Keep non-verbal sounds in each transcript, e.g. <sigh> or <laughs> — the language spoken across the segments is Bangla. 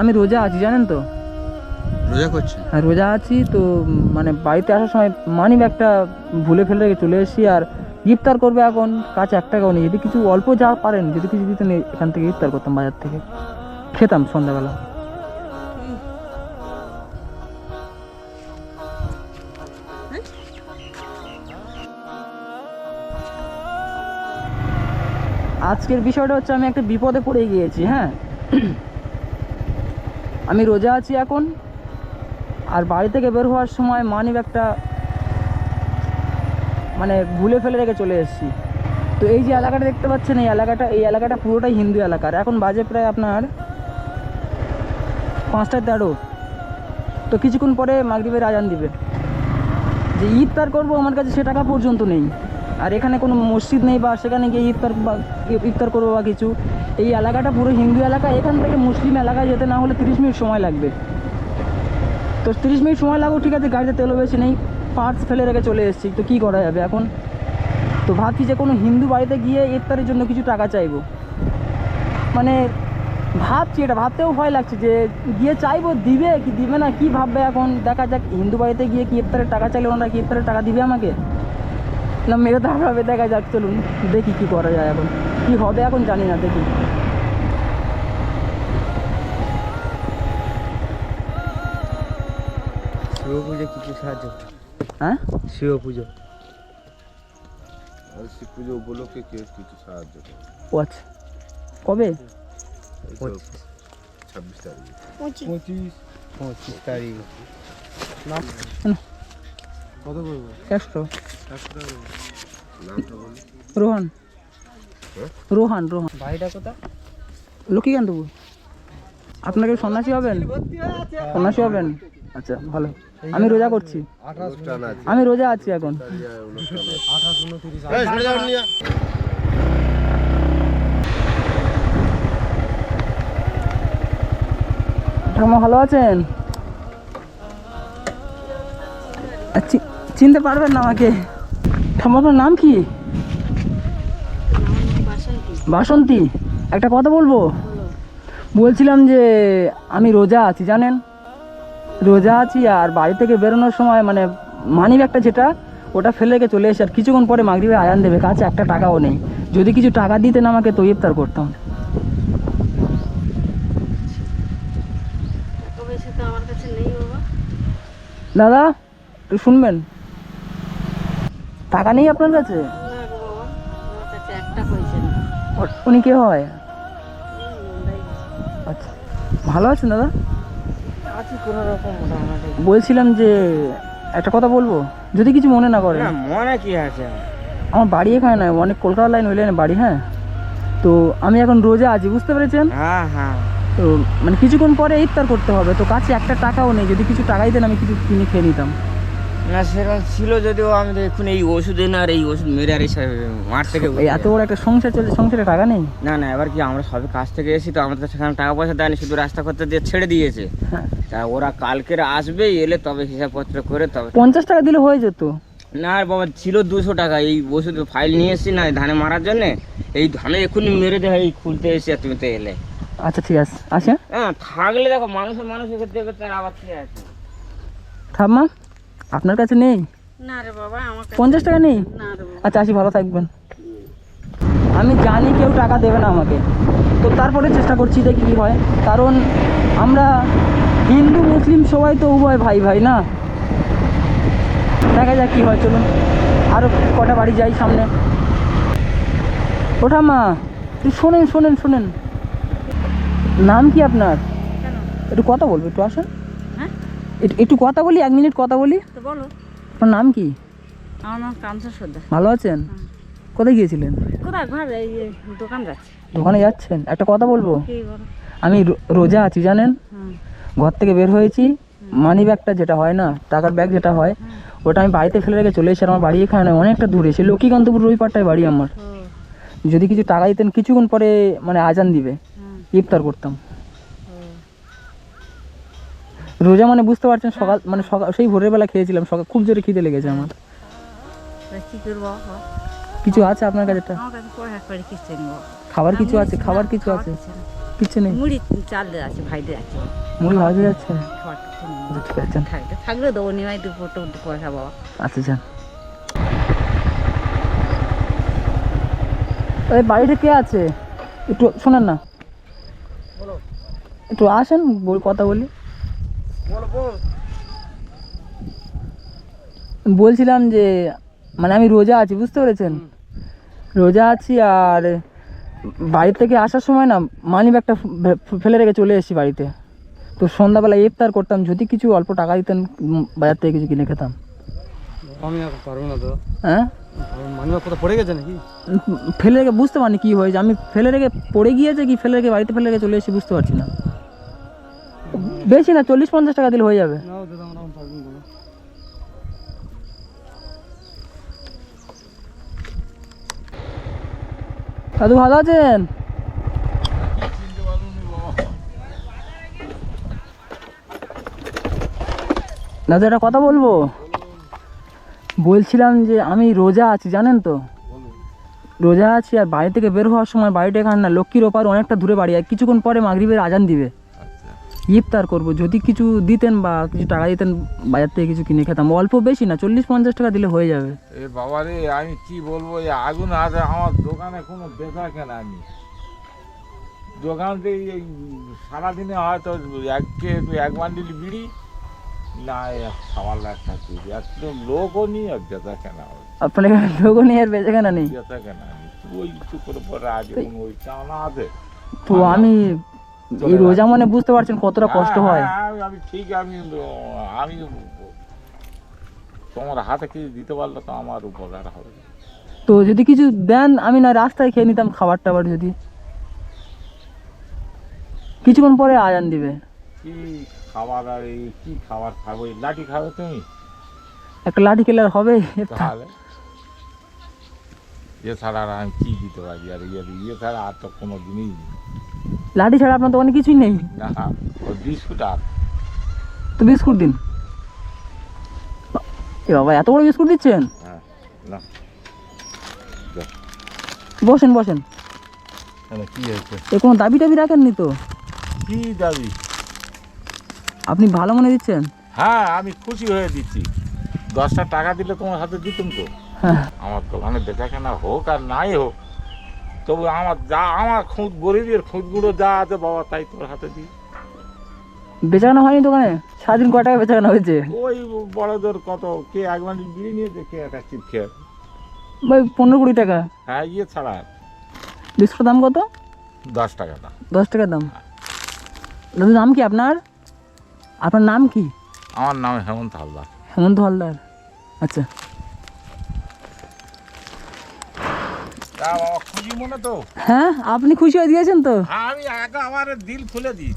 আমি রোজা আছি জানেন তো? রোজা করছেন? হ্যাঁ রোজা আছি তো মানে বাড়িতে আসার সময় মানি ব্যাগটা ভুলে ফেলে রেখে চলে এসেছি আর ইফতার করবে এখন কাছে এক টাকাও নেই। যদি কিছু অল্প যা পারেন যদি কিছু দিতেন এখান থেকে ইফতার করতাম বাজার থেকে। খেতাম সন্ধ্যাবেলা। আজকের বিষয়টা হচ্ছে আমি একটা বিপদে পড়ে গিয়েছি হ্যাঁ? আমি রোজা আছি এখন। আর বাড়ি থেকে বের হওয়ার সময় মানি ব্যাগটা মানে ভুলে ফেলে রেখে চলে এসেছি। তো এই যে এলাকাটা দেখতে পাচ্ছেন, এই এলাকাটা এই এলাকাটা পুরোটাই হিন্দু এলাকার। এখন বাজে প্রায় আপনার পাঁচটা তেরো। তো কিছুক্ষণ পরে মাগরিবের আজান দিবে। যে ঈদ ইফতার করব, আমার কাছে সে টাকা পর্যন্ত নেই। আর এখানে কোনো মসজিদ নেই বা সেখানে গিয়ে ইফতার বা ইফতার করব বা কিছু। এই এলাকাটা পুরো হিন্দু এলাকা, এখান থেকে মুসলিম এলাকায় যেতে না হলে তিরিশ মিনিট সময় লাগবে। তো তিরিশ মিনিট সময় লাগুক ঠিক আছে, গাড়িতে তেলও বেশি নেই পার্টস ফেলে রেখে চলে এসেছি, তো কী করা যাবে এখন? তো ভাবছি যে কোনো হিন্দু বাড়িতে গিয়ে ইফতারের জন্য কিছু টাকা চাইব। মানে ভাবছি এটা, ভাবতেও ভয় লাগছে যে গিয়ে চাইব, দিবে কি, দিবে না, কি ভাববে এখন? দেখা যাক, হিন্দু বাড়িতে গিয়ে কি ইফতারের টাকা চাইলে ওনারা কি ইফতারের টাকা দিবে আমাকে? না মেরে তো ভাবে দেখা যাক চলুন দেখি কি করা যায় এখন। কি হবে এখন জানি না দেখি। শিব পুজো কিছু সাহায্য? হ্যাঁ? শিব পুজো শিব পুজো উপলক্ষে কিছু সাহায্য ও আচ্ছা কবে? ছাব্বিশ তারিখে। পঁচিশ। পঁচিশ। তারিখ। কত করব বলি রোহন? রোহান রোহান। বাড়িটা কোথা লক্ষ্মীকান্তপুর আপনাকে সন্ন্যাসী হবেন? সন্ন্যাসী হবেন? আচ্ছা ভালো। আমি রোজা করছি। আমি রোজা আছি এখন। ঠাকুমা ভালো আছেন? চি- চিনতে পারবেন না আমাকে। ঠাকুমা নাম কি? বাসন্তী। একটা কথা বলব? বলছিলাম যে আমি রোজা আছি জানেন? রোজা আছি আর বাড়ি থেকে বেরোনোর সময় মানে মানি ব্যাগটা যেটা ওটা ফেলে রেখে চলে এসে আর কিছুক্ষণ পরে মাগরিবে আয়ান দেবে কাছে একটা টাকাও নেই। যদি কিছু টাকা দিতেন আমাকে তো ইফতার করতাম। দাদা একটু শুনবেন? টাকা নেই আপনার কাছে? উনি কে হয়? আচ্ছা ভালো আছেন দাদা? আছি কোনো রকম মোটামুটি বলছিলাম যে একটা কথা বলব? যদি কিছু মনে না করে মনে কি আছে? আমার বাড়ি এখানে নয় অনেক কলকাতা লাইন লাইনে বাড়ি হ্যাঁ? তো আমি এখন রোজা আছি বুঝতে পেরেছেন? হ্যাঁ হ্যাঁ। তো মানে কিছুক্ষণ পরে ইফতার করতে হবে তো কাছে একটা টাকাও নেই যদি কিছু টাকাই দেন আমি কিছু কিনে খেয়ে নিতাম। না সেরকম ছিল যদিও আমি তো এখন এই ওষুধ এনে আর এই ওষুধ মেরে আর এই সব মাঠ থেকে এত বড় একটা সংসার চলছে সংসারে টাকা নেই? না না এবার কি আমরা সবে কাজ থেকে এসেছি তো আমাদের সেখানে টাকা পয়সা দেয়নি শুধু রাস্তা করতে দিয়ে ছেড়ে দিয়েছে। হ্যাঁ। তা ওরা কালকের আসবে এলে তবে হিসাবপত্র করে তবে পঞ্চাশ টাকা দিলে হয়ে যেত? না আর বাবা ছিল দুশো টাকা এই ওষুধ ফাইল নিয়ে এসেছি না ধানে মারার জন্য এই ধানে এক্ষুনি মেরে দেয় এই খুলতে এসে তুমি তো এলে। আচ্ছা ঠিক আছে। আচ্ছা হ্যাঁ? থাকলে দেখো মানুষের মানুষের ক্ষেত্রে তার আবার ঠিক আছে? ঠাম্মা আপনার কাছে নেই? না রে বাবা আমার কাছে পঞ্চাশ টাকা নেই? না রে বাবা। আচ্ছা আসি ভালো থাকবেন। আমি জানি কেউ টাকা দেবে না আমাকে। তো তারপরে চেষ্টা করছি দেখি কী হয়। কারণ আমরা হিন্দু মুসলিম সবাই তো উভয় ভাই ভাই না? দেখা যাক কী হয় চলুন। আরও কটা বাড়ি যাই সামনে। ওঠা মা একটু শোনেন শোনেন শোনেন। নাম কি আপনার? একটু কথা বলব একটু আসেন। একটু- কথা বলি এক মিনিট কথা বলি? বলো। আপনার নাম কি? আমার নাম কামসা সর্দার। ভালো আছেন? কোথায় গিয়েছিলেন? কোথায়? ঘর দোকান যাচ্ছে। দোকানে যাচ্ছেন? একটা কথা বলব? আমি রোজা আছি জানেন? ঘর থেকে বের হয়েছি মানি ব্যাগটা যেটা হয় না টাকার ব্যাগ যেটা হয় ওটা আমি বাড়িতে ফেলে রেখে চলে এসেছি আর আমার বাড়ি এখানে অনেকটা দূরে সে লক্ষ্মীকান্তপুর রবিপারটায় বাড়ি আমার। যদি কিছু টাকা দিতেন কিছুক্ষণ পরে মানে আজান দিবে। ইফতার করতাম। রোজা মানে বুঝতে পারছেন সকাল মানে সকাল সেই ভোরের বেলা খেয়েছিলাম সকাল খুব জোরে খিদে লেগেছে আমার। বাবা? কিছু আছে আপনার কাছে। খাবার কিছু আছে? খাবার কিছু আছে? কিছু নেই। মুড়ি চাল আছে ভাইদের আছে মুড়ি ভাজে। আচ্ছা, ঠিক আছে থাকলে দেবো নিমাই দুপুর তো পয়সা বাবা আচ্ছা যান এই বাড়িতে কে আছে? একটু শোনেন না। একটু আসেন কথা বলি। বলছিলাম যে মানে আমি রোজা আছি বুঝতে পেরেছেন? রোজা আছি আর বাড়ি থেকে আসার সময় না মানি ব্যাগটা ফেলে রেখে চলে এসেছি বাড়িতে। তো সন্ধ্যাবেলা ইফতার করতাম যদি কিছু অল্প টাকা দিতেন বাজার থেকে কিছু কিনে খেতাম। আমি পারব না তো। হ্যাঁ? পড়ে গেছে নাকি? ফেলে রেখে বুঝতে পারিনি কি হয়েছে। আমি ফেলে রেখে পড়ে গিয়েছে কি ফেলে রেখে বাড়িতে ফেলে রেখে চলে এসেছি বুঝতে পারছি না। বেশি না চল্লিশ পঞ্চাশ টাকা দিলে হয়ে যাবে। দাদু ভালো আছেন? দাদু একটা কথা বলব? বলছিলাম যে আমি রোজা আছি জানেন তো? রোজা আছি আর বাড়ি থেকে বের হওয়ার সময় বাড়িটা এখানে না লক্ষ্মীর ওপার অনেকটা দূরে বাড়ি আর কিছুক্ষণ পরে মাগরিবের আজান দিবে। ইফতার করব। যদি কিছু দিতেন বা কিছু টাকা দিতেন বাজার থেকে কিছু কিনে খেতাম। অল্প বেশি না চল্লিশ পঞ্চাশ টাকা দিলে হয়ে যাবে। এ বাবা রে আমি কি বলব? এই আগুন আছে আমার দোকানে কোনো বেচা কেনা নেই। দোকান থেকে এই সারাদিনে হয়তো এক এক বান্ডিল বিড়ি না সামাল একটা চুরি। আর তো লোকও নিয়ে আর বেচা কেনা আপনার এখানে লোক নিয়ে আর বেঁচে কেনা নেই? বেচা কেনা নেই। ওই একটু করে পরে আগে ওই চাওনা আছে। তো আমি এই রোজা মানে বুঝতে পারছেন কতটা কষ্ট হ্যাঁ, হয়। হ্যাঁ, আমি ঠিক আমি আমি তোমার হাতে কিছু দিতে পারলে তো আমার উপকার হবে। তো যদি কিছু দেন আমি না রাস্তায় খেয়ে নিতাম খাবার টাবার যদি। কিছুক্ষণ পরে আজান দিবে। কি খাবার আর এই কি খাবার খাব? এই লাঠি খাবে তুমি? একটা লাঠি খেলে আর হবে? তাহলে? এছাড়া আর আমি কি দিতে পারি? আর ইয়ে ইয়ে ছাড়া আর তো কোনো জিনিস নেই লাঠি ছাড়া আপনার দোকানে কিছুই নেই। বিস্কুট আর। তো বিস্কুট দিন। এ বাবা এত বড় বিস্কুট দিচ্ছেন? হ্যাঁ বসেন বসেন। কেন কি হয়েছে? এ কোনো দাবি টাবি রাখেননি তো? কি দাবি? আপনি ভালো মনে দিচ্ছেন? হ্যাঁ আমি খুশি হয়ে দিচ্ছি। দশটা টাকা দিলে তোমার হাতে দিতাম তো। হ্যাঁ। আমার দোকানে বেচা কেনা হোক আর নাই হোক তবু আমার যা আমার খুঁত গরিবের খুঁতগুলো যা আছে বাবা তাই তোর হাতে দিই। বেচাকেনা হয়নি দোকানে? সারাদিন কয় টাকা বেচাকেনা হয়েছে? ওই বড়দের কত কে এক বান্ডিল বিড়ি নিয়েছে কে একটা চিপ খেয়ে। ভাই পনেরো কুড়ি টাকা। হ্যাঁ ইয়ে ছাড়া। বিস্কুটের দাম কত? দশ টাকা না দশ টাকা দাম। দাদু নাম কি আপনার? আপনার নাম কি? আমার নাম হেমন্ত হালদার। হেমন্ত হালদার। আচ্ছা। খুশি মনে তো। হ্যাঁ আপনি খুশি হয়ে দিয়েছেন তো? হ্যাঁ আমি একা আমার দিল খুলে দিই।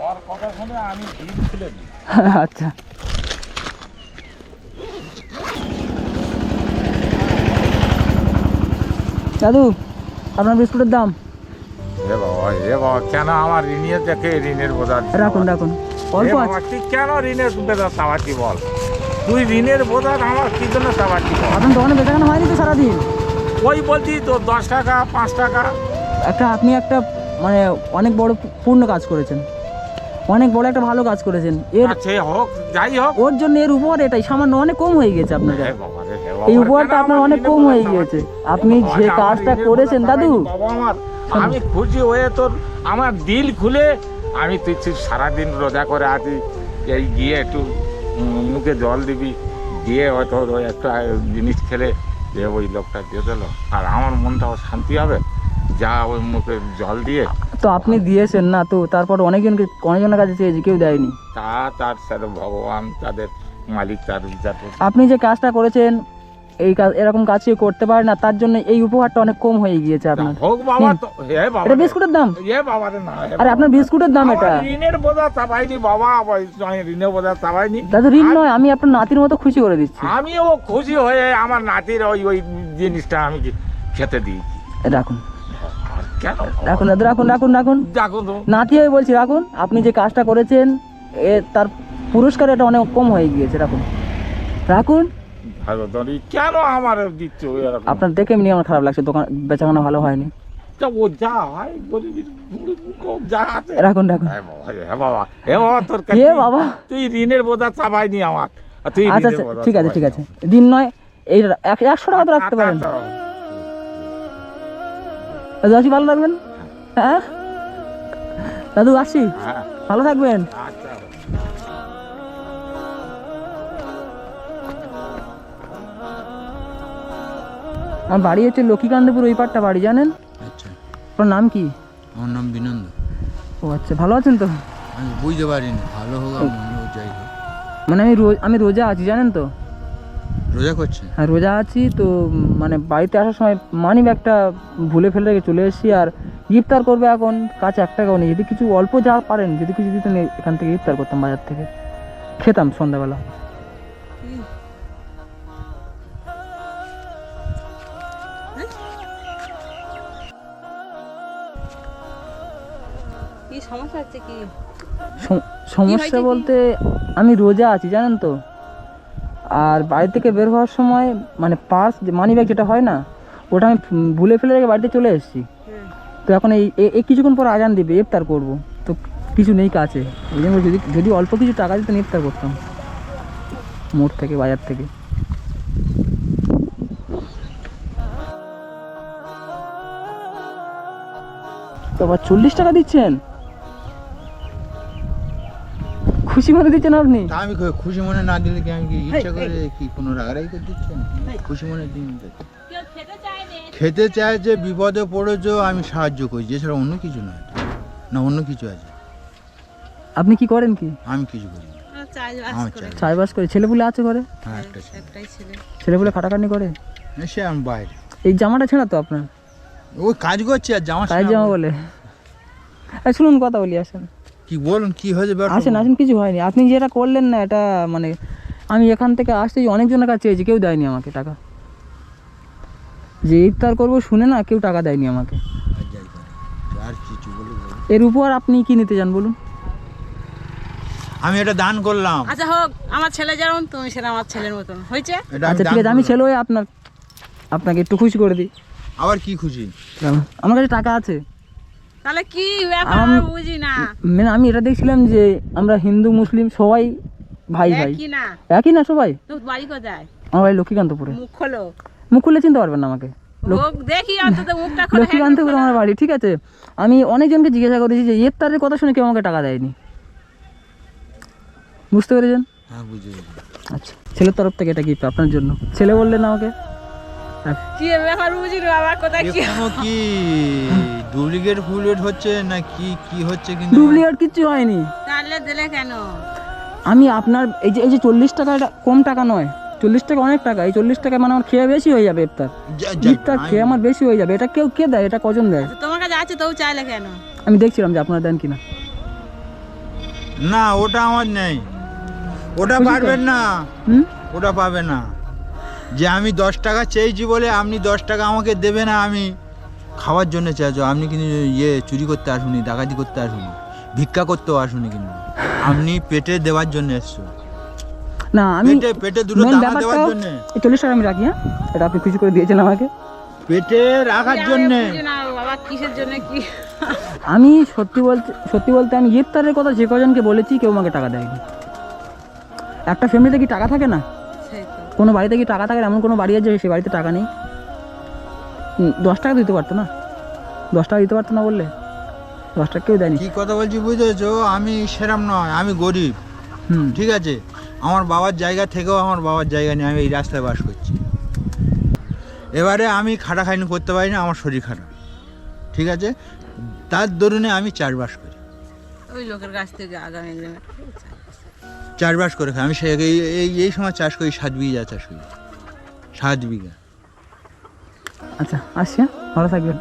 ওর কথা শুনে আমি দিল খুলে দিই। <laughs> আচ্ছা। দাদু আপনার বিস্কুটের দাম? এ বাবা এ বাবা কেন আমার ঋণের দেখে ঋণের বোঝা রাখুন? রাখুন। অল্প আছে। কেন ঋণের বোঝা চাবাচ্ছি বল? তুই ঋণের বোঝা আমার কি জন্য চাবাচ্ছি বল আপনার দোকানে বেচাকেনা হয়নি তো সারাদিন? ওই বলছি তো দশ টাকা পাঁচ টাকা। একটা আপনি একটা মানে অনেক বড় পূর্ণ কাজ করেছেন। অনেক বড় একটা ভালো কাজ করেছেন। এর আছে হোক যাই হোক। ওর জন্য এর উপহার এটাই। সামান্য অনেক কম হয়ে গেছে আপনার এই উপহারটা আপনার অনেক কম হয়ে গিয়েছে আপনি যে কাজটা করেছেন দাদু। আমার। আমি খুশি হয়ে তোর আমার দিল খুলে আমি তুই সারাদিন রোজা করে আছি এই গিয়ে একটু মুখে জল দিবি দিয়ে হয়তো ওই একটা জিনিস খেলে যে ওই লোকটা দিয়ে দিল। আর আমার মনটাও শান্তি হবে যা ওই মুখে জল দিয়ে। তো আপনি দিয়েছেন না তো তারপর অনেকজনকে অনেকজনের কাছে চেয়েছি কেউ দেয়নি। তা তার স্যার ভগবান তাদের মালিক তার বিচার আপনি যে কাজটা করেছেন এই কাজ এরকম কাজ কেউ করতে পারে না তার জন্য এই উপহারটা অনেক কম হয়ে গিয়েছে আপনার। হোক বাবা তো হে বাবা এটা বিস্কুটের দাম? এ বাবা রে না আরে আপনার বিস্কুটের দাম এটা? ঋণের বোঝা চাপাইনি বাবা আমি ঋণের বোঝা চাপাইনি। দাদু ঋণ নয় আমি আপনার নাতির মতো খুশি করে দিচ্ছি। আমিও খুশি হয়ে আমার নাতির ওই ওই জিনিসটা আমি খেতে দিয়েছি এ রাখুন। রাখুন দাদু রাখুন রাখুন রাখুন। নাতি হয়ে বলছি রাখুন আপনি যে কাজটা করেছেন এ তার পুরস্কার এটা অনেক কম হয়ে গিয়েছে রাখুন। রাখুন। ভালো কেন আমার দিচ্ছ এরকম? আপনার দেখে এমনি আমার খারাপ লাগছে দোকান বেচাকেনা ভালো হয়নি। তা ও যা হয় গরিবের যা আছে। রাখুন রাখুন। হ্যাঁ বাবা, হ্যাঁ বাবা তোর বাবা। তুই ঋণের বোঝা আমার। তুই আচ্ছা আচ্ছা ঠিক আছে ঠিক আছে। দিন নয় এই এক- একশো টাকা তো রাখতে পারেন। আচ্ছা, দাদু আসি ভালো থাকবেন। হ্যাঁ? দাদু আসি হ্যাঁ। ভালো থাকবেন। আচ্ছা। আমার বাড়ি হচ্ছে লক্ষ্মীকান্তপুর ওই পাটটা বাড়ি জানেন? আচ্ছা। আপনার নাম কি? আমার নাম বিনন্দ। ও আচ্ছা ভালো আছেন তো? আমি বুঝতে পারিনি ভালো হোক যাই মানে আমি রোজ আমি রোজা আছি জানেন তো? রোজা করছে হ্যাঁ রোজা আছি তো মানে বাড়িতে আসার সময় মানি ব্যাগটা ভুলে ফেলে রেখে চলে এসেছি আর ইফতার করবে এখন কাছে এক টাকাও নেই। যদি কিছু অল্প যা পারেন যদি কিছু দিতেন এখান থেকে ইফতার করতাম বাজার থেকে। খেতাম সন্ধ্যাবেলা। কি সমস্যা হচ্ছে কি? সমস্যা বলতে আমি রোজা আছি জানেন তো। আর বাড়ি থেকে বের হওয়ার সময় মানে পার্স মানি ব্যাগ যেটা হয় না ওটা আমি ভুলে ফেলে রেখে বাড়িতে চলে এসেছি। তো এখন এই এই কিছুক্ষণ পর আজান দিবে ইফতার করব। তো কিছু নেই কাছে এই জন্য যদি যদি অল্প কিছু টাকা দিতেন ইফতার করতাম। মোড় থেকে বাজার থেকে। তো আবার চল্লিশ টাকা দিচ্ছেন? খুশি মনে দিচ্ছেন আপনি? আমি খুশি মনে না দিলে কি আমি কি ইচ্ছা করে কি কোনো রাগারাগি করে দিচ্ছেন খুশি মনে দিন খেতে চায় যে বিপদে পড়েছো আমি সাহায্য করছি এছাড়া অন্য কিছু নয়। না অন্য কিছু আছে। আপনি কি করেন কি? আমি কিছু করি না। আমার চাই চাষবাস করে। ছেলেপুলে আছে ঘরে? হ্যাঁ একটা ছেলে। ছেলেপুলে খাটাখাটনি করে? সে আমি বাইরে। এই জামাটা ছেঁড়া তো আপনার? ওই কাজ করছি আর জামা তাই জামা বলে। বলে। শুনুন কথা বলি আসেন। কি বলুন কি হয়েছে আসেন আসেন কিছু হয়নি। আপনি যেটা করলেন না এটা মানে আমি এখান থেকে আসতে অনেকজনের কাছে চেয়েছি কেউ দেয়নি আমাকে টাকা। যে ইফতার করব শুনে না কেউ টাকা দেয়নি আমাকে। এর উপর আপনি কি নিতে চান বলুন। আমি এটা দান করলাম। আচ্ছা হোক আমার ছেলে যেমন তুমি সেটা আমার ছেলের মতন। হয়েছে? আচ্ছা ঠিক আছে আমি। ছেলে হয়ে আপনার আপনাকে একটু খুশি করে দিই। আবার কি খুশি? আমার কাছে টাকা আছে। তাহলে কি ব্যাপার? আমি বুঝি না। মানে আমি এটা দেখছিলাম যে আমরা হিন্দু মুসলিম সবাই ভাই ভাই। কি না। একই না সবাই? তো বাড়ি কোথায়? আমার বাড়ি লক্ষ্মীকান্তপুরে। মুখ খোলো। মুখ খুলে চিনতে পারবেন না আমাকে। লক্ষ্মীকান্তপুর আমার বাড়ি ঠিক আছে? আমি অনেকজনকে জিজ্ঞাসা করেছি যে এর ইফতারের কথা শুনে কেউ আমাকে টাকা দেয়নি। বুঝতে পেরেছেন? হ্যাঁ আচ্ছা ছেলের তরফ থেকে এটা গিফট আপনার জন্য। ছেলে বললেন আমাকে কি ব্যাপার বুঝি না বাবা কোথায় কি? কি? ডুপ্লিকেট ফুলেট হচ্ছে না কি কি হচ্ছে কিন্তু? ডুপ্লিকেট কিচ্ছু হয়নি। তাহলে দিলে কেন? আমি আপনার এই যে এই যে চল্লিশ টাকা এটা কম টাকা নয়। চল্লিশ টাকা অনেক টাকা। এই চল্লিশ টাকা মানে আমার খেয়ে বেশি হয়ে যাবে ইফতার ইফতার খেয়ে আমার বেশি হয়ে যাবে। এটা কেউ কে দেয়? এটা কজন দেয়? তো তোমার কাছে আছে তবু চাইলে কেন? আমি দেখছিলাম যে আপনারা দেন কিনা। না ওটা আমার নেই। ওটা পারবেন না। ওটা পাবে না। যে আমি দশ টাকা চেয়েছি বলে আপনি দশ টাকা আমাকে দেবে না আমি খাওয়ার জন্য চাইছো আপনি কিন্তু ইয়ে চুরি করতে আসুনি ডাকাতি করতে আসুনি ভিক্ষা করতেও আসুনি কিন্তু। আপনি পেটে দেওয়ার জন্য এসছো। না আমি পেটে পেটে দুটো main দেওয়ার জন্য। এই চল্লিশ টাকা আমি রাখি হ্যাঁ? এটা আপনি খুশি করে দিয়েছেন আমাকে। পেটে রাখার জন্য। কিসের জন্য কি? আমি সত্যি বলতে সত্যি বলতে আমি ইফতারের কথা যে কজনকে বলেছি কেউ আমাকে টাকা দেয়নি। একটা ফ্যামিলিতে কি টাকা থাকে না? কোনো বাড়িতে কি টাকা থাকে না? এমন কোনো বাড়ি আছে সে বাড়িতে টাকা নেই? দশ টাকা দিতে পারতো না? দশ টাকা দিতে পারতো না বললে? দশ টাকা কেউ দেয়নি। কি কথা বলছি বুঝেছ? আমি সেরাম নয় আমি গরিব। হুম। ঠিক আছে? আমার বাবার জায়গা থেকেও আমার বাবার জায়গা নেই আমি এই রাস্তায় বাস করছি। এবারে আমি খাটাখাটনি করতে পারি না আমার শরীর খারাপ। ঠিক আছে? তার দরুনে আমি চাষবাস করি। ওই লোকের কাছ থেকে আগামী দিনে। চাষবাস করে খাই আমি সে এই- এই সময় চাষ করি সাত বিঘা চাষ করি। সাত বিঘা। আচ্ছা আসছি হ্যাঁ। ভালো থাকবেন।